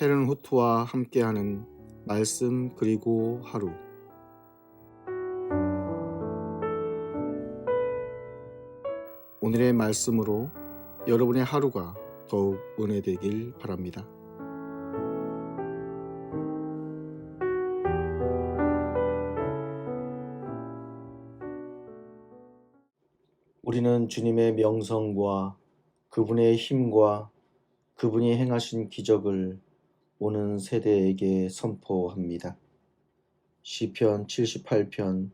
헤른 후트와 함께하는 말씀 그리고 하루 오늘의 말씀으로 여러분의 하루가 더욱 은혜되길 바랍니다. 우리는 주님의 명성과 그분의 힘과 그분이 행하신 기적을 오는 세대에게 선포합니다. 시편 78편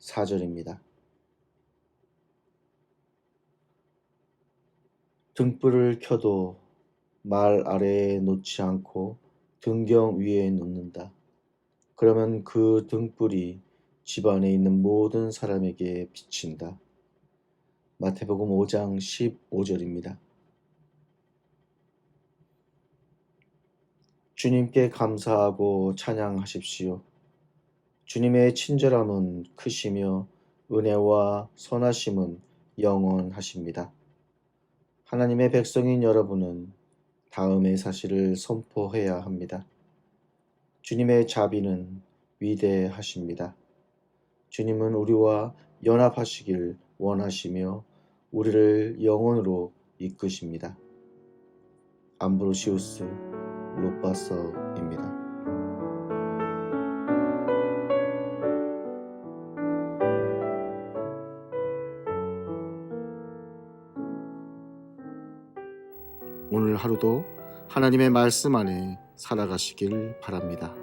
4절입니다. 등불을 켜도 말 아래에 놓지 않고 등경 위에 놓는다. 그러면 그 등불이 집안에 있는 모든 사람에게 비친다. 마태복음 5장 15절입니다. 주님께 감사하고 찬양하십시오. 주님의 친절함은 크시며 은혜와 선하심은 영원하십니다. 하나님의 백성인 여러분은 다음의 사실을 선포해야 합니다. 주님의 자비는 위대하십니다. 주님은 우리와 연합하시길 원하시며 우리를 영원으로 이끄십니다. 암브로시우스 로빠서입니다. 오늘 하루도 하나님의 말씀 안에 살아가시길 바랍니다.